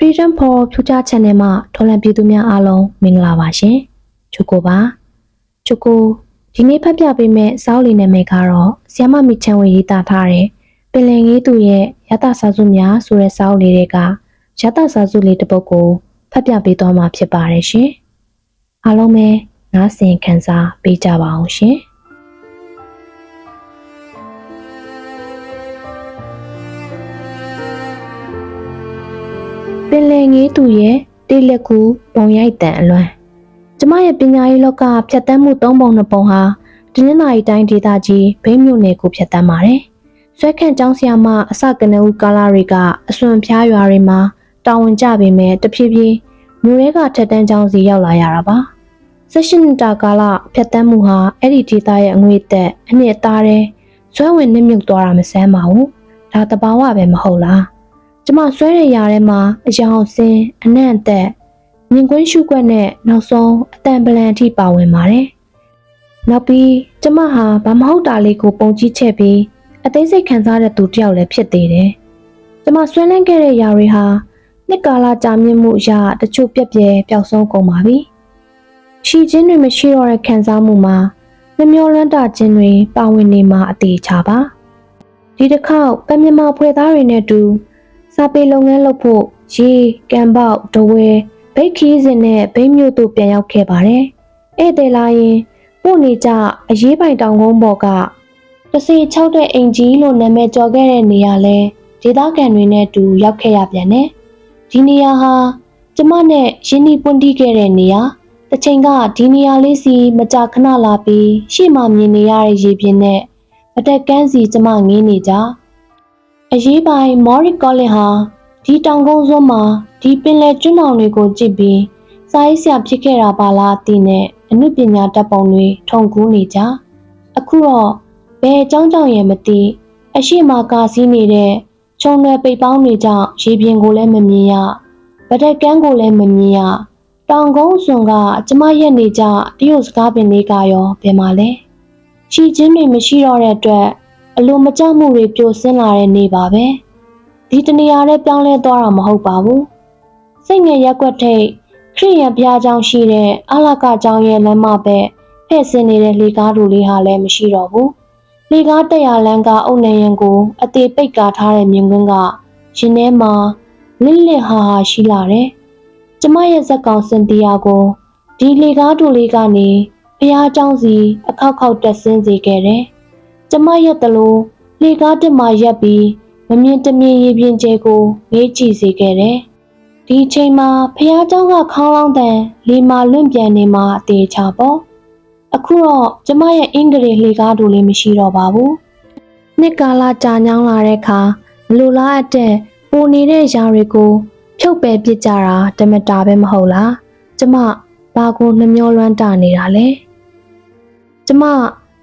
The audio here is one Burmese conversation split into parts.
Freedom for Future Channel မှာထော်လန့်ပြည်သူများအားလုံးမင်္ဂလာပါရှင်။ချူကိုပါ။ချူကိုဒီနေ့ဖတ်ပြပေးမယ့်စောင်းလီနာမည်ကတော့ဆီယမမီချန်ဝေရေးသားထားတဲ့ပင်လယ်ငေးသူရဲ့ရတစာစုများဆိုတဲ့စောင်းလေးတွေကရတစာစုလေးတစ်ပုဒ်ကိုဖတ်ပြပေးသွားမှာဖြစ်ပါတယ်ရှင်။အားလုံးပဲနားဆင်ခံစားပေးကြပါအောင်ရှင်။ ပင်လယ်ငေးသူရဲ့တိလက်ကူပုံရိုက်တန်အလွမ်းကျမရဲ့ပညာရေးလောကဖြတ်တန်းမှု၃ပုံ၂ပုံဟာတနင်္လာရီတိုင်းဒေသကြီးဘိန်းမြို့နယ်ကိုဖြတ်တန်းပါတယ်။ဆွဲခန့်ကျောင်းဆရာမအစကနဦးကာလာတွေကအစွန်ဖျားရွာတွေမှာတာဝန်ကျပေမဲ့တဖြည်းဖြည်းမြို့ရဲကထက်တန်းကျောင်းစီရောက်လာရတာပါ။ဆက်ရှင်တာကာလဖြတ်တန်းမှုဟာအဲ့ဒီဒေသရဲ့အငွေသက်အနှစ်အသားတဲ့ဇွဲဝင်နှိမ့်မြုပ်သွားတာမဆန်းပါဘူး။ဒါတဘာဝပဲမဟုတ်လား။ ကျမဆွဲတဲ့ຢာထဲမှာအယောင်စင်းအနံ့အသက်မြင်ကွင်းရှုခွက်နဲ့နောက်ဆုံးအတန်ပလန်အထိပါဝင်ပါတယ်။နောက်ပြီးကျမဟာဘာမဟုတ်တာလေးကိုပုံကြီးချက်ပြီးအသေးစိတ်ခံစားတဲ့သူတစ်ယောက်လည်းဖြစ်သေးတယ်။ကျမဆွဲလန်းခဲ့တဲ့ຢာတွေဟာနှစ်ကာလကြာမြင့်မှုအရာတချို့ပြက်ပြဲပျောက်ဆုံးကုန်ပါပြီ။ရှီချင်းတွေမရှိတော့တဲ့ခံစားမှုမှာနှမျောလွန်းတာခြင်းတွေပါဝင်နေမှာအသေးချပါ။ဒီတစ်ခေါက်ပမြမဖွဲသားတွေနဲ့အတူ စာပေလုပ်ငန်းလုပ်ဖို့ရေကံပေါက်ဒဝဲဘိတ်ခီးစင်နဲ့ဘိတ်မြို့တို့ပြန်ရောက်ခဲ့ပါတယ်။ဧည့်သည်လာရင်ပို့နေကြအရေးပိုင်တောင်ကုန်းပေါ်ကတစီ၆တဲ့အိမ်ကြီးလို့နာမည်ကျော်ခဲ့တဲ့နေရာလဲဒေသခံတွေနဲ့အတူရောက်ခဲ့ရပြန်တယ်။ဒီနေရာဟာကျမနဲ့ရင်းနှီးပွင့်တီးခဲ့တဲ့နေရာတစ်ချိန်ကဒီနေရာလေးစီမကြာခဏလာပြီးရှေ့မှမြင်နေရတဲ့ရေပြင်နဲ့အတက်ကန်းစီကျမငင်းနေကြ။ အရေးပိုင်းမော်ရီကောလင်ဟာဒီတောင်ကုန်းစွန်းမှာဒီပင်လယ်ကျွန်းတောင်တွေကိုကြည့်ပြီးစာရေးဆရာဖြစ်ခဲ့တာပါလားအသိနဲ့အမှုပညာတပ်ပုံတွေထုံကူးနေကြအခုတော့ဘယ်အကြောင်းကြောင့်ရမသိအရှိမကာစီးနေတဲ့ခြုံနယ်ပိတ်ပေါင်းတွေကြောင့်ရေပြင်ကိုလည်းမမြင်ရဗဒက်ကန်းကိုလည်းမမြင်ရတောင်ကုန်းစွန်ကကျမရက်နေကြတရုတ်စကားပင်လေးကရောဘယ်မှာလဲချီချင်းတွေမရှိတော့တဲ့အတွက် အလိုမကျမှုတွေပြိုဆင်းလာတဲ့နေ့ပါပဲဒီတနေရာနဲ့ပြောင်းလဲသွားတာမဟုတ်ပါဘူးစိတ်ငယ်ရက်ွက်ထိတ်ခရိယံဘုရားကျောင်းရှိတဲ့အလကကျောင်းရဲ့လမ်းမဘက်ဖဲ့ဆင်းနေတဲ့လေကားတို့လေးဟာလည်းမရှိတော့ဘူးလေကားတက်ရလန်းကအုတ်နေရန်ကိုအသေးပိတ်ကာထားတဲ့မြင်ကွင်းကရှင်ထဲမှာလစ်လစ်ဟာဟာရှိလာတယ်ကျမရဲ့ဇက်ကောင်စင်တီယာကိုဒီလေကားတို့လေးကနေဘုရားကျောင်းစီအခောက်ခောက်တက်ဆင်းစေခဲ့တယ် ကျမရက်တလို့လေကားတက်မှရက်ပြီးမမြင်တမြင်ရေပြင်ကျဲကိုငေးကြည့်စေခဲ့တယ်။ဒီအချိန်မှာဖះเจ้าကခေါင်းလောင်းတန်လေမာလွင့်ပြန်နေမှအသေးချပေါ့။အခုတော့ကျမရဲ့အင်္ဂလိပ်လေကားတို့လည်းမရှိတော့ပါဘူး။နှစ်ကာလကြာညောင်းလာတဲ့အခါမလိုလားအပ်တဲ့ပိုနေတဲ့ຢာတွေကို ဖြုတ်ပယ်ပစ်ကြတာတမတာပဲမဟုတ်လား။ကျမဘာကိုနှမျောလွမ်းတနေတာလဲ။ကျမ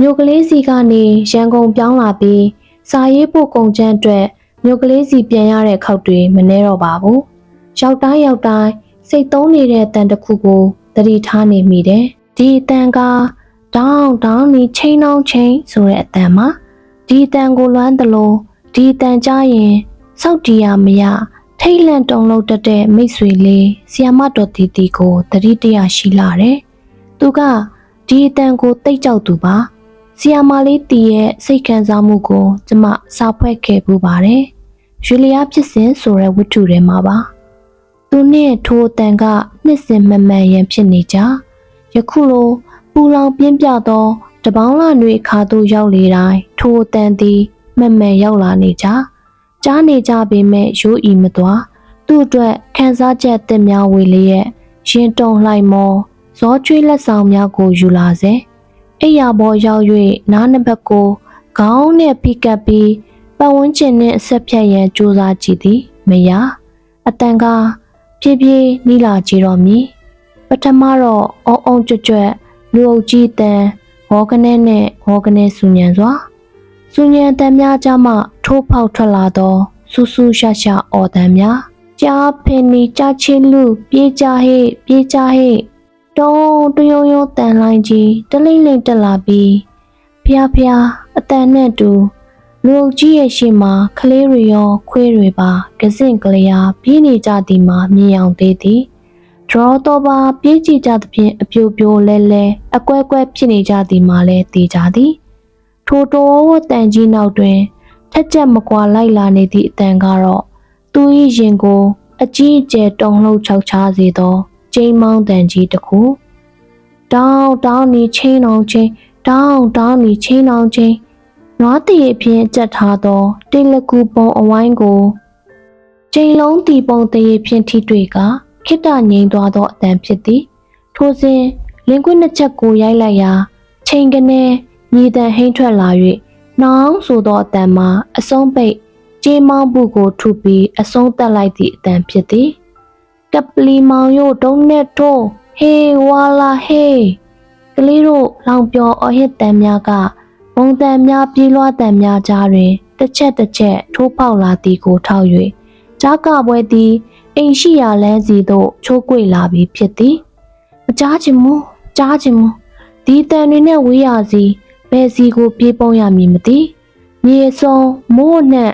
မြို့ကလေးစီကနေရန်ကုန်ပြောင်းလာပြီးစာရေးဖို့ကုန်ကျန်းအတွက်မြို့ကလေးစီပြန်ရတဲ့ခောက်တွေမနှဲတော့ပါဘူး။ရောက်တိုင်းရောက်တိုင်းစိတ်သုံးနေတဲ့အတန်တစ်ခုကိုသတိထားနေမိတယ်။ဒီအတန်ကဒေါင်းဒေါင်းနီချိန်နှောင်းချိန်ဆိုတဲ့အတန်မှာဒီအတန်ကိုလွမ်းသလိုဒီအတန်ကြားရင်စောက်တီရမရထိတ်လန့်တုန်လို့တက်တဲ့မိတ်ဆွေလေးဆီယမတော်တီတီကိုသတိတရရှိလာတယ်။သူကဒီအတန်ကိုတိတ်ကြောက်သူပါ။ ဆီယာမာလေးတီရဲ့စိတ်ခံစားမှုကို ကျမစာဖွဲ့ခဲ့ပူပါတယ်။ရွေလျားဖြစ်စဉ်ဆိုတဲ့ဝတ္ထုထဲမှာပါ။သူနဲ့ထိုအတန်ကနှစ်စဉ်မမှန်ရန်ဖြစ်နေကြ။ယခုလိုပူလောင်ပြင်းပြသောတပေါင်းလာတွေခါသို့ရောက်လေတိုင်းထိုအတန်သည်မှန်မှန်ရောက်လာနေကြ။ကြားနေကြပေမဲ့ရိုးဤမသွားသူ့အတွက်ခံစားချက်တင်များဝေလျက်ရင်တုံလှိုက်မောဇောကျွေးလက်ဆောင်များကိုယူလာစေ။ အိယာဘောရောက်၍နားနှစ်ဘက်ကိုခေါင်းနဲ့ဖိကပ်ပြီးပတ်ဝန်းကျင်နဲ့အဆက်ဖြတ်ရန်ကြိုးစားကြည့်သည်မရအတန်ကဖြည်းဖြည်းနီးလာကြတော့မည်ပထမတော့အုံအုံကြွကြွလူအုပ်ကြီးတန်ဟောကနေနဲ့ဟောကနေစူညံစွာစူညံတန်များကြမှထိုးဖောက်ထွက်လာသောဆူဆူရှာရှာအော်တန်များကြားဖင်နီကြချင်းလူပြေးကြဟဲ့ပြေးကြဟဲ့ တုံးတယုံယုံတန်လိုင်းကြီးတလိမ့်လိမ့်တက်လာပြီးဖျားဖျားအတန်နဲ့တူလူအုပ်ကြီးရဲ့ရှေ့မှာကလေးတွေရောခွေးတွေပါကစင့်ကလေးအားပြေးနေကြသည်မှာမြင်အောင်သေးသည်ဒရောတော့ပါပြေးကြည့်ကြသဖြင့်အပြိုပြိုလဲလဲအကွဲကွဲဖြစ်နေကြသည်မှာလည်းတည်ကြသည်ထိုတော်ဝတန်ကြီးနောက်တွင်ထက်ချက်မကွာလိုက်လာနေသည့်အတန်ကတော့သူ၏ရင်ကို အကြီးအကျယ်တုန်လှုပ်ချောက်ချားစေသော ကျိမ်းမောင်းတန်ကြီးတစ်ခုတောင်းတောင်းနီချင်းအောင်ချင်းတောင်းတောင်းနီချင်းအောင်ချင်းနွားတီအဖြစ်ကြက်ထားသောတေလကူပုံအဝိုင်းကိုချိန်လုံးတီပုံတရေဖြင့်ထိတွေ့ကခိတ္တငိမ့်သွားသောအတန်ဖြစ်သည်ထိုစဉ်လင်ကွင်းနှစ်ချက်ကိုရိုက်လိုက်ရာချိန်ကနေညီတန်ဟိမ့်ထွက်လာ၍နောင်ဆိုသောအတန်မှာအဆုံးပိတ်ကြေးမောင်းမှုကိုထုပြီးအဆုံးတက်လိုက်သည့်အတန်ဖြစ်သည် ကပလီမောင်ရို့တုံးနဲ့ထိုးဟေးဝါလာဟေးကလေးတို့လောင်ပြောအဟစ်တန်များကဘုံတန်များပြေးလွှားတန်များကြားတွင်တစ်ချက်တစ်ချက်ထိုးပေါက်လာသည်ကိုထောက်၍ကြားကပွဲသည်အိမ်ရှိရာလမ်းစီသို့ချိုးကွေလာပြီးဖြစ်သည်မကြားချင်မူကြားချင်မူဒီတန်တွေနဲ့ဝေးရစီဘယ်စီကိုပြေးပုံးရမည်မသိမြေစုံမိုးနှံ့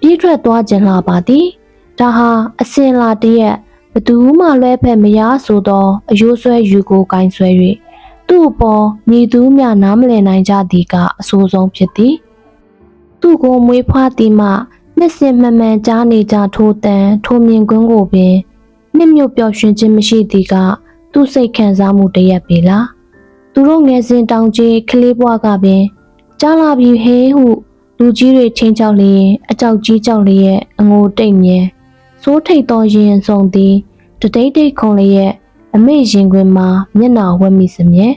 ပြေးထွက်သွားခြင်းလာပါသည်ဒါဟာအစင်လာတရက်ဘ သူမှလွဲဖက်မရဆိုသောအယိုးဆွဲယူကိုကင်ဆွဲ၍သူ့အပေါ်ညီသူမြနားမလည်နိုင်ကြသည်ကအဆိုးဆုံးဖြစ်သည်သူ့ကိုမွေးဖွားသည်မှနှစ်စင်မှန်မှန်ကြားနေကြထိုးတန်ထိုးမြင်ကွင်းကိုပင်နှစ်မြို့ပျော်ရွှင်ခြင်းမရှိသည်ကသူ့စိတ်ခံစားမှုတရက်ပေလားသူတို့ငယ်စဉ်တောင်ကြီးကလေးဘွားကပင်ကြားလာပြီဟေးဟုလူကြီးတွေချင်းချောက်လျင်အကြောက်ကြီးကြောက်လျက်အငိုတိတ်မြဲစိုးထိတ်သောရင်စုံသည် တတိတ်တိတ်ခုံလျက်အမေရင်ခွင်မှာမျက်နှာဝက်မိစမြဲ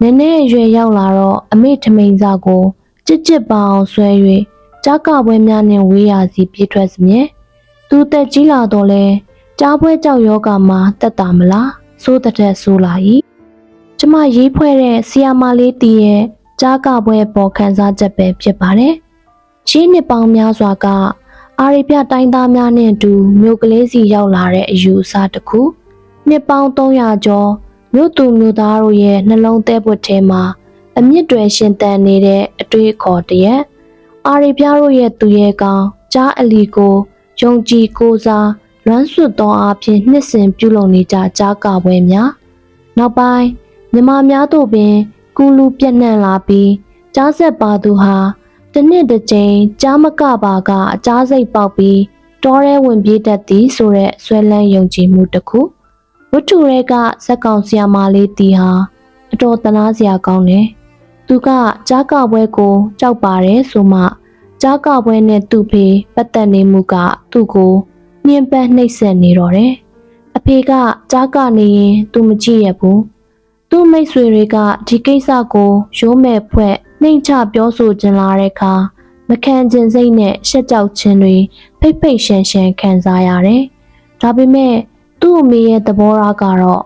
နည်းနည်းအရွယ်ရောက်လာတော့အမေထမိန်စာကိုကြစ်ကြစ်ပအောင်ဆွဲ၍ကြားကပွဲများနှင့်ဝေးရစီပြေးထွက်စမြဲသူတက်ကြီးလာတော့လဲကြားပွဲကြောက်ယောဂမှာတက်တာမလားစိုးတဲ့တဲ့ဆိုးလာ၏ကျမရေးဖွဲ့တဲ့ဆီယာမလေးတီးရဲ့ကြားကပွဲပေါ်ခန်းစားချက်ပဲဖြစ်ပါတယ်ရှင်းနှစ်ပေါင်းများစွာက အာရိပြတိုင်းသားများနဲ့အတူမြို့ကလေးစီရောက်လာတဲ့အယူအဆတစ်ခုနှစ်ပေါင်း300ကျော်မြို့သူမြို့သားတို့ရဲ့နှလုံးသဲပွက်ထဲမှာအမြင့်တွေရှင်တန်နေတဲ့အတွေ့အခေါ်တရက်အာရိပြတို့ရဲ့သူရဲ့ကောင်ကြားအလီကိုယုံကြည်ကိုးစားလွမ်းဆွတ်သောအဖြစ်နှစ်စဉ်ပြုလုပ်နေကြကြားကပွဲများနောက်ပိုင်းမြမများတို့ပင်ကူလူပြန့်နှံ့လာပြီးကြားဆက်ပါသူဟာ တစ်နှစ်တစ်ကြိမ်ကြားမကပါကအကြားစိတ်ပေါက်ပြီးတောထဲဝင်ပြေးတတ်သည်ဆိုတဲ့ဆွဲလန်းယုံကြည်မှုတစ်ခုဝတ္ထုရဲကဇက်ကောင်ဆရာမလေးတီဟာအတော်တနာစရာကောင်းတယ်သူကကြားကပွဲကိုကြောက်ပါတယ်ဆိုမှကြားကပွဲနဲ့သူ့ဖေပတ်သက်နေမှုကသူ့ကိုနှင်းပန်းနှိပ်စက်နေတော့တယ်အဖေကကြားကနေရင်သူမကြည့်ရဘူးသူ့မိတ်ဆွေတွေကဒီကိစ္စကိုရိုးမဲ့ဖွဲ့ နှိမ်ချပြောဆိုကျင်လာတဲ့အခါမခံကျင်စိတ်နဲ့ရှက်ကြောက်ခြင်းတွေဖိတ်ဖိတ်ရှန်ရှန်ခံစားရတယ်။ဒါပေမဲ့သူ့အမေရဲ့သဘောထားကတော့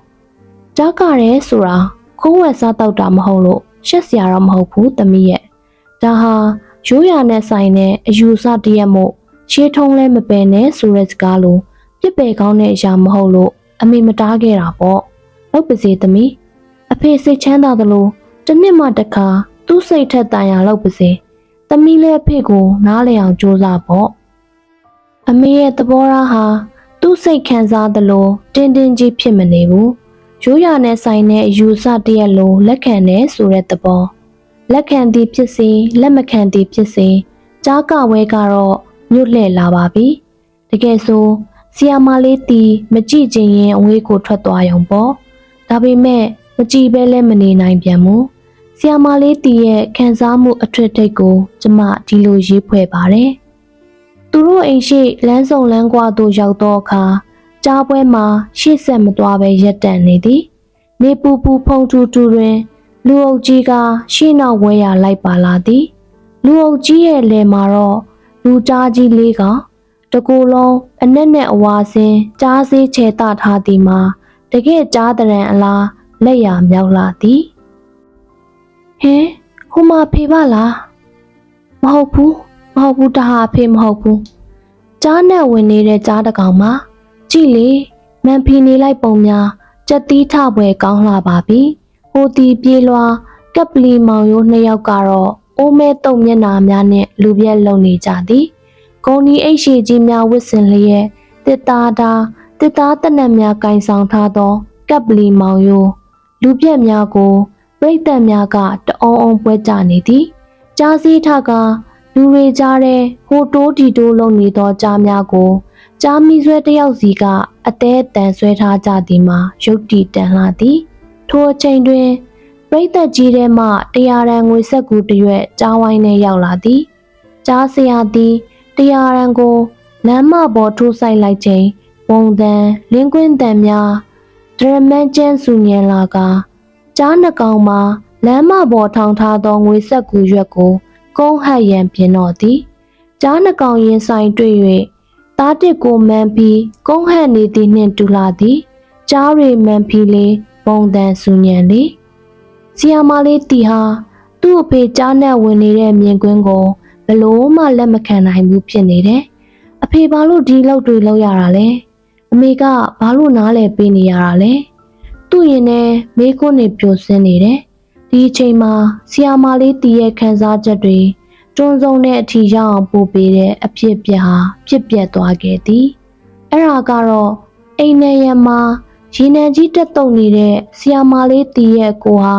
ကြားကြရဲဆိုတာခိုးဝယ်စားတော့တာမဟုတ်လို့ရှက်စရာတော့မဟုတ်ဘူးသမီးရဲ့။ဒါဟာရိုးရာနဲ့ဆိုင်တဲ့အယူဆတရက်မို့ရှေးထုံးလဲမပယ်နဲ့ဆိုတဲ့စကားလိုပြစ်ပယ်ကောင်းတဲ့အရာမဟုတ်လို့အမေမတားခဲ့တာပေါ့။ဟုတ်ပါစေသမီးအဖေစိတ်ချမ်းသာသလိုတစ်နှစ်မှတစ်ခါ သူ့စိတ်ထက်တန်ရာလောက်ပါစေ။သမီးလည်းအဖေကို နားလည်အောင်ကြိုးစားပေါ့။အမေရဲ့သဘောထားဟာသူ့စိတ်ခံစားသလိုတင်းတင်းကြီးဖြစ်မနေဘူး။ရိုးရာနဲ့ဆိုင်တဲ့အယူဆတရက်လိုလက်ခံတဲ့ဆိုတဲ့သဘော။လက်ခံသည်ဖြစ်စေလက်မခံသည်ဖြစ်စေကြားကဝဲကတော့ညွတ်လှဲ့လာပါပြီ။တကယ်ဆိုဆီယာမလေးတီမကြည့်ခြင်းရင်အဝေးကိုထွက်သွားရုံပေါ့။ဒါပေမဲ့မကြည့်ပဲလဲမနေနိုင်ပြန်ဘူး။ ဆီယာမလေးတီရဲ့ခံစားမှုအထွတ်ထိပ်ကို ကျမဒီလိုရေးဖွဲ့ပါတယ်။သူတို့အိမ်ရှိလမ်းစုံလမ်းကွာသို့ရောက်သောအခါကြားပွဲမှာရှေ့ဆက်မသွားပဲရပ်တန့်နေသည်။နေပူပူဖုံထူထူတွင်လူအုပ်ကြီးကရှေ့နောက်ဝဲရလိုက်ပါလာသည်။လူအုပ်ကြီးရဲ့လယ်မှာတော့လူကြားကြီးလေးကတကူလုံးအနက်နဲ့အဝါစင်းကြားစေးချေတထားသည်မှာတကယ်ကြားတရံအလားလက်ရမြောက်လာသည် ဟင်ဟိုမှာဖေပါလားမဟုတ်ဘူးမဟုတ်ဘူးတဟာဖေမဟုတ်ဘူးကြားနဲ့ဝင်နေတဲ့ကြားတကောင်မှာကြည့်လေမန်ဖီနေလိုက်ပုံများကြက်သီးထပွဲကောင်းလာပါပြီဟိုတီပြေးလွှာကပ်ပလီမောင်ရိုးနှစ်ယောက်ကတော့အိုးမဲတုံမျက်နာများနှင့်လူပြက်လုံနေကြသည်ဂုံဒီအိတ်ရှိကြီးများဝစ်စင်လျက်တစ်သားတာတစ်သားတနက်များကင်ဆောင်ထားသောကပ်ပလီမောင်ယိုလူပြက်များကို ပြိတ္တများကတအုံအုံပွဲကြနေသည်ကြားစည်းထကလူတွေကြားတဲ့ဟိုတိုးဒီတိုးလုံနေသောကြားများကိုကြားမီဆွဲတစ်ယောက်စီကအသေးအတန်ဆွဲထားကြသည်မှာရုတ်တီတန်လာသည် ထိုအချိန်တွင်ပြိသက်ကြီးထဲမှတရားရန်ငွေဆက်ကူတစ်ရွက်ကြားဝိုင်းနဲ့ရောက်လာသည်ကြားဆရာသည်တရားရန်ကိုလမ်းမပေါ်ထိုးဆိုင်လိုက်ချိန်ပုံတန်လင်းကွင်းတန်များဒရမန်ကျန်းစုညင်လာက ကြားနှကောင်မှာလမ်းမပေါ်ထောင်ထားသောငွေဆက်ကူရွက်ကိုကုန်းဟတ်ရန်ပြင်တော့သည်ကြားနှကောင်ရင်ဆိုင်တွေ့၍သားတစ်ကိုမှန်းပြီးကုန်းဟတ်နေသည်နှင့်တူလာသည်ကြားရီမှန်ဖီလေးပုံတန်စုညံလေဆီယာမလေးတီဟာသူ့အဖေကြားနဲ့ဝင်နေတဲ့မြင်ကွင်းကိုဘလို့မှလက်မခံနိုင်ဘူးဖြစ်နေတယ်။အဖေဘာလို့ဒီလောက်တွေလောက်ရတာလဲ။အမေကဘာလို့နားလဲပေးနေရတာလဲ။ သူ့ရင်နဲ့မေးခွန်းတွေပြိုစင်းနေတယ်။ဒီအချိန်မှာဆီယာမလေးတီရဲ့ခံစားချက်တွေတွန်းဆုံးတဲ့အထီရောက်အောင်ပို့ပေးတဲ့အဖြစ်အပျက်ဟာဖြစ်ပျက်သွားခဲ့သည်။အဲ့ဒါကတော့အိမ်နယ်ရံမှာရေနံကြီးတက်တုံနေတဲ့ဆီယာမာလေးတီရဲ့ကိုဟာ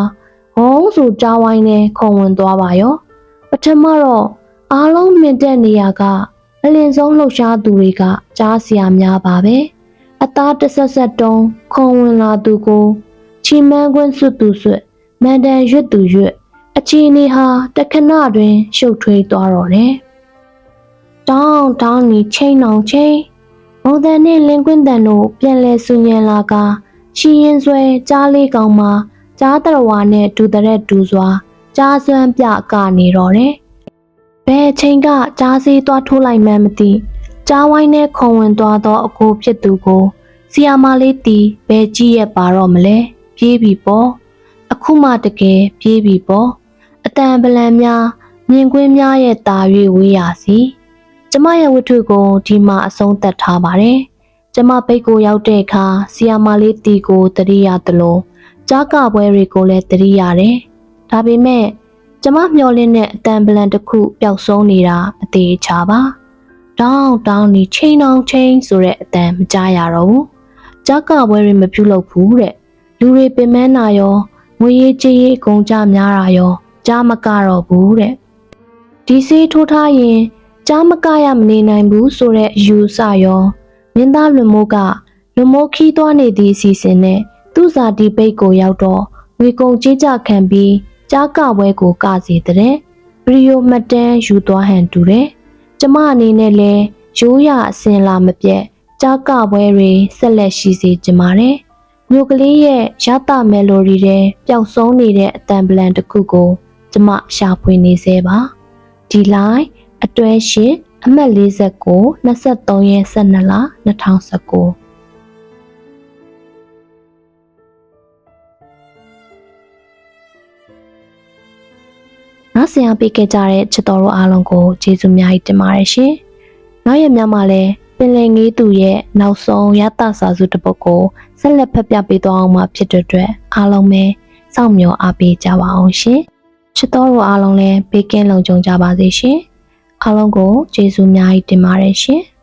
ဟောင်းဆိုကြားဝိုင်းနဲ့ခုံဝင်သွားပါရောပထမတော့အားလုံးမြင့်တက်နေရကအလင်းဆုံးလှုပ်ရှားသူတွေကကြားစရာများပါပဲ အသားတဆက်ဆက်တုံးခုံဝင်လာသူကိုချီမန်းကွင်းစွတ်သူစွတ်မန်တန်ရွတ်သူရွတ်အချီနေဟာတခဏတွင်ရှုပ်ထွေးသွားတော့တယ်တောင်းတောင်းနေချိန်အောင်ချိန်မုံတန်နဲ့လင်းကွင်းတန်တို့ပြန်လဲဆူညံလာကရှီရင်ဆွဲကြားလေးကောင်မှာကြားတရဝါနဲ့ဒူတရက်ဒူစွာကြားစွမ်းပြကနေတော့တယ်။ဘယ်အချိန်ကကြားစည်းသွားထိုးလိုက်မှန်းမသိ ကြားဝိုင်းနဲ့ခုံဝင်သွားသောအကိုဖြစ်သူကိုဆီယာမလေးတီဘယ်ကြည့်ရပါတော့မလဲပြေးပြီပေါ့အခုမှတကယ်ပြေးပြီပေါ့အတန်ပလန်များမြင်ကွင်းများရဲ့ตา၍ဝေးရစီကျမရဲ့ဝတ္ထုကိုဒီမှာအဆုံးသတ်ထားပါတယ်။ကျမဘိတ်ကိုရောက်တဲ့အခါဆီယာမလေးတီကိုတတိယသလိုကြားကပွဲတွေကိုလည်းတတိရတယ်။ဒါပေမဲ့ကျမမျှော်လင့်တဲ့အတန်ပလန်တစ်ခုပျောက်ဆုံးနေတာအသေးချာပါ။ တောင်းတောင်းนี่ချိန်တောင်ချိန်ဆိုတဲ့အတန်မကြားရတော့ဘူး။ကြားကပွဲတွေမပြုလုပ်ဘူးတဲ့။လူတွေပင်မနာရောငွေရေးကြေးရေးအကုန်ကြများတာရောကြားမကတော့ဘူးတဲ့။ဒီစေးထိုးထားရင်ကြားမကရမနေနိုင်ဘူးဆိုတဲ့အယူဆရောမင်းသားလွန်မိုးကလွန်မိုးခီးသွားနေသည့်အစီအစဉ်နဲ့သူ့စာတီပိတ်ကိုရောက်တော့ငွေကုန်ကြေးကြခံပြီးကြားကပွဲကိုကစီတဲ့ဗီဒီယိုမှတ်တမ်းယူသွားဟန်တူတယ် ကျမအနေနဲ့လဲရိုးရအစင်လာမပြတ်ကြားကပွဲတွေဆက်လက်ရှိစေချင်ပါတယ်မြို့ကလေးရဲ့ရတမယ်လိုဒီတဲ့ပျောက်ဆုံးနေတဲ့အတန်ပလန်တစ်ခုကို ကျမရှာဖွေနေသေးပါဒီလိုက်အတွဲရှင်အမှတ်49 23ရက်12လ2019 နောက်ဆရာပေးခဲ့ကြတဲ့ချစ်တော်တို့အားလုံးကိုကျေးဇူးများကြီးတင်ပါတယ်ရှင်။နောက်ရက်များမှာလည်းပင်လယ်ငေးသူရဲ့နောက်ဆုံးရတစာစုတစ်ပုဒ်ကိုဆက်လက်ဖတ်ပြပေးသွားအောင်မှာဖြစ်တဲ့အတွက်အားလုံးပဲစောင့်မျှော်အားပေးကြပါအောင်ရှင်။ချစ်တော်တို့အားလုံးလည်းဘေးကင်းလုံခြုံကြပါစေရှင်။အားလုံးကိုကျေးဇူးများကြီးတင်ပါတယ်ရှင်။